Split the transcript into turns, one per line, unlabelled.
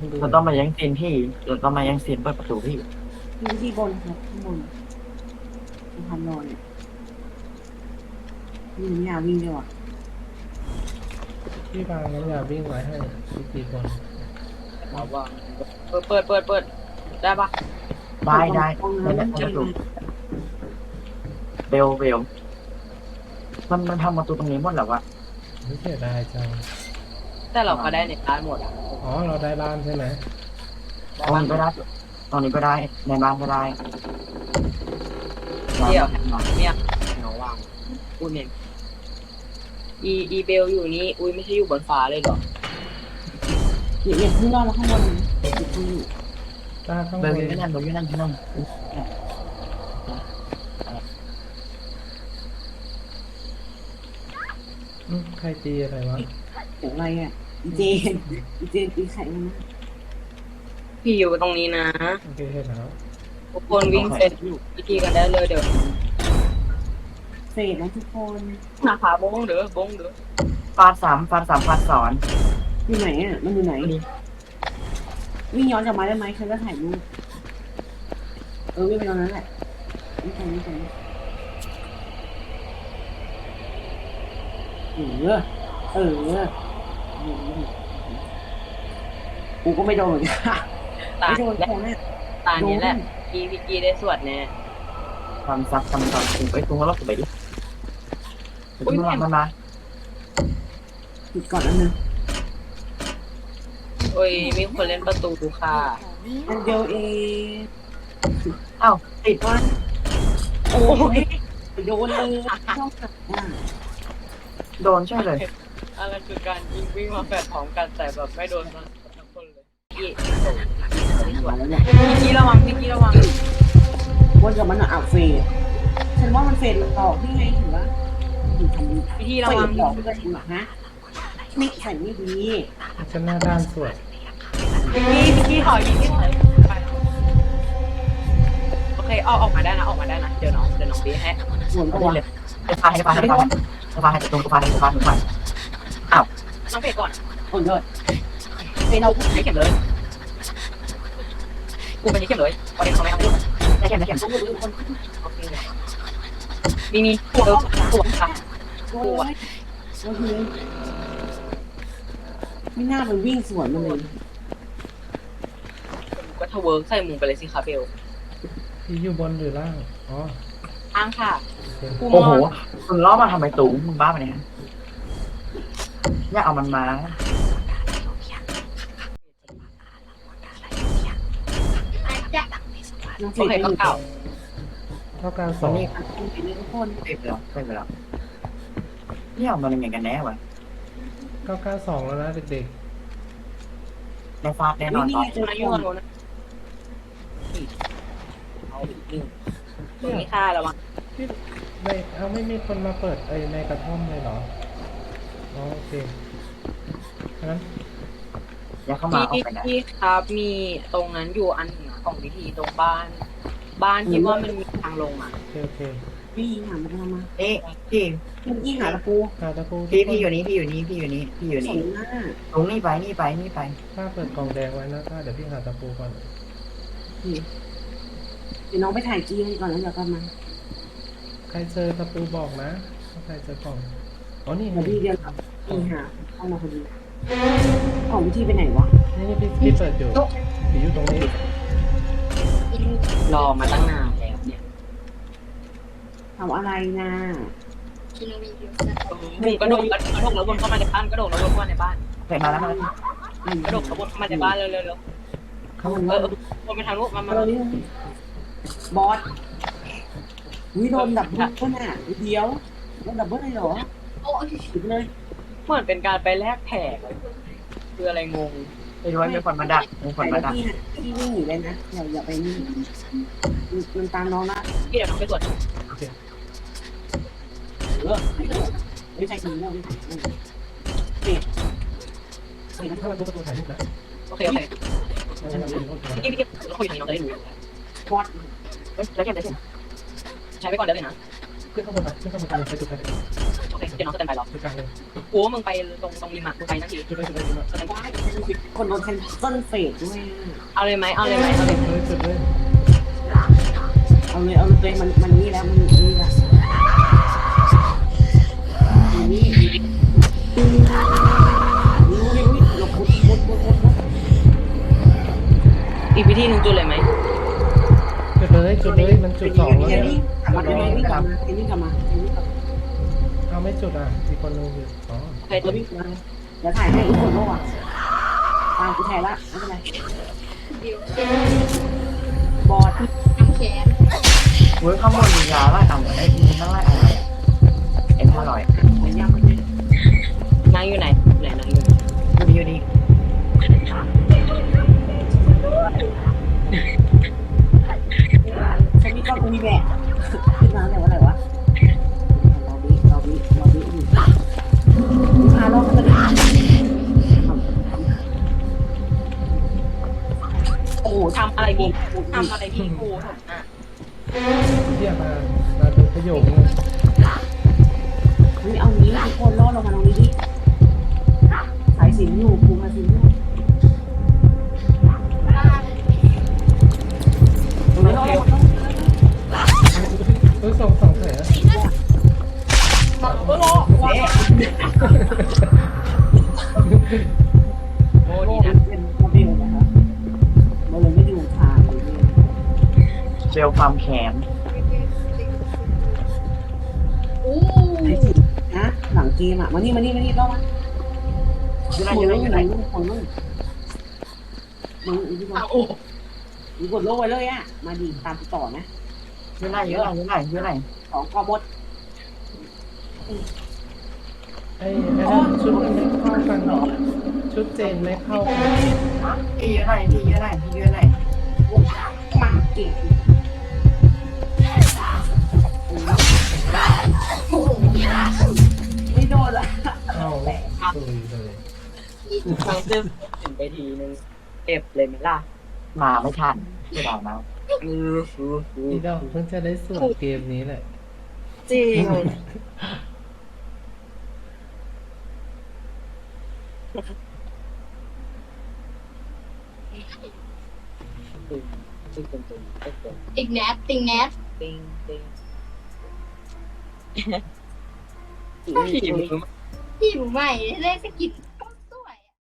มึงดู
เราต้องมายังซีนพี่เราต้องมายังซีนเปิดประตูพี่
มีที่บนครับข้างบนตรงทำนอนเนี่ยนี่ไม่อยากวิ่งเลยว่ะ
พี่วางน้ำยาวิ่งไว้ให้พี่ตีคน
เอาวางเปิดเปิดเปิดเปิดได้ปะ
ได้ได้
ตรง
ได้
นั้น
ได้ประตูเบลเบลมันมันทำประตูตรงนี้หมดแล้ววะ
ไม่เสียดายจัง
แต่เราก็ได้ในร้านหมดอะ
อ๋อเราได้บ้านใช่ไหม
ตรงนี้ก็ได้ตรงนี้ก็ได้ในบ้านก็ได้
เดี๋ยวเนี่ยเราวางอุ้ยเมนอีอีเบลอยู่นี่อุ้ยไม่ใช่อยู่บนฟ้าเลยเหรอ
เนี่ยเนี่ยข้างนอกมาข้างบนนะอยู่ตรงนี้
ตาข้างบ
เบล
น
อยู่นั่นเบลอยู่นั่นที่นั่น
อืมใครตีอะไรวะ
เสียงอะไรอะอีเจนอีเจนตีไข่มันนะ
พี่อยู่ตรงนี้นะ
โอเคเห็นแล้ว
ทุกคนวิ่งเสร็จพิธีกันได้เลยเดี๋ยว
เฟดนะทุกคน
นะคะบงเด้อบงเด้อ
ฟาดสามฟาดสามฟาดสอน
อยู่ไหนอะมันอยู่ไหน วิ่งย้อนกลับมาได้ไหมเคยก็ถ่ายรูปเออวิ่งไปตรงนั้นแหละวิ่งไปวิ่งไปเออเออ กูก็ไม่โดนเหมือนกัน
ตา
ไม่โดน
และ
แค่นั้น
ตานี้แหละพี่พี่กีได้สวดแน่
ทำซักทำซักถึงไปตรงแล้วไปดิมันมามันมา
ปิดก่อนอันนึง
โอ้ยมีคนเล่นประตูค่ะ
อันเดียวเอง
อ้าวติด
วันโอ้ยโดนเลยชอบแบบว่า
โดนใช่เลย
อะไรคือการยิงวิ่งมาแฝดพร้อมกันแต่แบบไม่โดนทั้งคนเลยพี่
มาแล้วเนี่ย
พี่กีระวังพี่กีระวัง
วนกับมันอะเอาเฟดฉันว่ามันเฟดหลอกนี่ไงถือว่าถือทำ
พี่กี
เฟ
ระวั
ด
ง
หลอกไม่ได้หรอกนะไม่ใส่ไม่ดี
ฉันหน้าด้านสวด
พี่กีพี่กีถอยพี่กีถอยไปโอเคเอาออกมาได้นะออกมาได้นะเดี๋ยวน้องเดี๋ยวน้องบีให้
สวน
ก็
ตัว
เลยให้ฟาให้ฟาให้ฟาให้ฟาใน้
องเฟดก่อน
โอ้ยเลยเฟดเรา
ใช้เข็มเลยกูเป็นยี่เข็มเลยประเด็นเขาไม่เอาด้วย
ได้แค่ได้แค่
ต้องดูคน
โอเคมีมีตัวตัวค่ะ
โอ้ยโอ้ยไม่น่าไปวิ่งสวนมันเลย
ก็ทะเวิร์กใส่มุงไปเลยสิคะเบล
พี่อยู่บนหรือล่าง อ๋อ
อ้างค่ะ
โอเค
โอ้โหมึงล้อมาทำไมตูมึงบ้าปะเนี่ย อยากเอามันมา
น้องเฟ
โอ
ด
เค
ไปอยู่
เก่า
เท่ากันส
ตร
องง
นี้
ทุกคน
เต็มแล้วเต็มแล้วนี่เอามันยังไงกันแน่วะ
เก้าเก้าสองแล้วนะเด็ก
ในฟาดแน่นอน
นี่
ตอน
เจอ
อา
ค
ยุ
น
เงินโน้นเอาอีกนี่ตรงนี้ค่ะระวัง
ๆพี่ไม่เอาไม่มีคนมาเปิดไอ้ในกระท่อมเลยเหรอ อ๋อโอเคงั้น
อย่าเข้ามาเอา
พี่
ไปนะ
พี่ครับมีตรงนั้นอยู่อันหนึ่งของวิธีตรงบ้าน บ้านที่ว่ามันมีทางลงอะ
โอเคโอเค
พี่ยิงหามันทำมา
นี่พี่
พี่ยิงหาตะปู
หาตะปู
พี่พี่อยู่นี่พี่อยู่นี่พี่อยู่นี่พี่อยู่
ส
นี่
นหน้า
ตรงนี้ไปนี่ไปนี่ไป
ถ้าเปิดกล่องแดงไว้นะถ้าเดี๋ยวพี่หาตะปูก่อน
เดี๋ยวน้องไปถ่ายจีให้ก่อนแล้วเดี๋ยวกลับมา
ใครเจอตะปูบอกนะถ้าใครเจอกล่อง อ๋อนี่ไง
เดี๋ยวพี่เดียวกับพี่หาเข้ามาพอดีของวิธีไปไหนวะ
นี่นี่พี่พี่เปิดอยู่พี่อยู่ตรงนี้
รอมาตั้งนานแล้วเนี่ย
ทำอะไรนะ
หมูกระโดดกระโดดแล้ววนเข้ามาในบ้านกระโดดแล้ววนเข้ามาในบ้าน
เสร็จมาแล้วมาแล้ว
กระโดดแล้ววนเข้ามาในบ้านเร็วเร็วเร็ว
เขาบอ
เอ
ว่า
อวนไปทางนู้นมามา
เรานี่บอสวิโดนดับเบิ้ลน่ะเดียวโดนดับเบิ้ลเลยเหรอหยุด เห
มือนเป็นการไปแลกแผลคืออะไรงง
ไปด้วยมีคนมาดักมีคนมาดัก
พี่พี่วิ่งหนีเลยนะอย่าอย่าไปนี่มันตามน้องนะ
พี่เดี๋ยวน้องไปตรวจ
โอเค
เออไม่ใช่ทีแล้วไม่
ถ้ามันประตูถ่ายรูปนะ
โอเคโอเคพี่พี่พี่เราคุยอย่างนี้น้องจะได้รู้
บอส
เฮ้ยแล้วแกได้เสร็จ
ใช้ไปก่อนได้เลยนะ
ขึ้นข้างบนไปขึ้นข้างบนไปไปจุดไป
เคเคเดี๋ยวน้องสแตนบายรอ
จุดกลางเลย
กูว่ามึงไปตรงตรงริมอะมึงไปนั่นที
จุดเลยจุดเลยจุดเลย
สแตนบาย
คนโดนแคนเซิลเฟสด้วย
เอาเลยไหมเอาเลยไหมเอาเลย
เลยจุดเลย
เอาเลยเอาเลยตัวเองมันมันนี่แล้วมันนี่แล้วนี่นี่นี่นี่หลบพุดพุดพุดพุดพุด
อีกวิธีหนึ่งจุดเลยไหม
จุดเลยจุดเลยมันจุดสองแล้ว
เดี๋ยว
เนี่ย
นี่กลับมาเดี๋ยวนี่กลับมาเดี๋ยวนี่กลับมาเดี๋ยวนี่กลับมา
เอาไม่จุดอะ อีกคนนึงอยู่อ๋อ
ใคร
เดี๋
ตั
ยวนี่กลับมาเดี๋ยวถ่ายให้อีกคนโลกอะตามกูแทนละไม่เป็นไรบอดทำแขน
เว้ยข้างบนมียาไล่เอาไอ้มีนั่งไล่อะไรเอ็มห้าร้อย
เหมือนยังไม่ได้
นางอยู่ไหนไหนนางอยู่
อยู่ดีอยู่ดี
ฉันมีก้อนกูมีแบะ
ทำอะไรพี่ทำอะไรพี่กูอะ
เที่ยมามาเป็นประโยคนึง
เฮ้ยเอางี้ทุกคนรอดลงมาตรงนี้ดิสายสินอยู่ภูมาสินอยู่
เบ
ลค
วามแค้น
ไอ้สินะหลังเกมอะมานี่มานี่มานี่รอดมา
อยู่ไหน
มึ
อยู่ไหน
ง
อยู่ไหน
มึงมึงมึงมึงอีกทีมึงมึงกดโลกไว้เลยอะ มาดีตามต่อนะ
อยู่ไหนอยู่ไหนอยู่ไหนอยู่ไหน
สองกอบด
ไอ้ไอ้นั่นชุดมันไม่เข้ากันหรอชุดเจนไม่เข้ากัน
พี่อยู่ไหนพี่อยู่ไหนพี่อยู่ไหน
มาเก่ง
ทางซึมถึงไปทีนึงเก็บเลยไหมล่ะ
มาไม่ทันไม่ได้แล้ว
อืออืออือ
พี่ดอกเพิ่งจะได้ส่วนเกมนี้แหละ
จริงตึงตึงตึงตึงตึงตึง
ติงแนทติงแนท
ตึงตึง
ผี
ผีมือ
พี่หนูใหม่ได้สกิด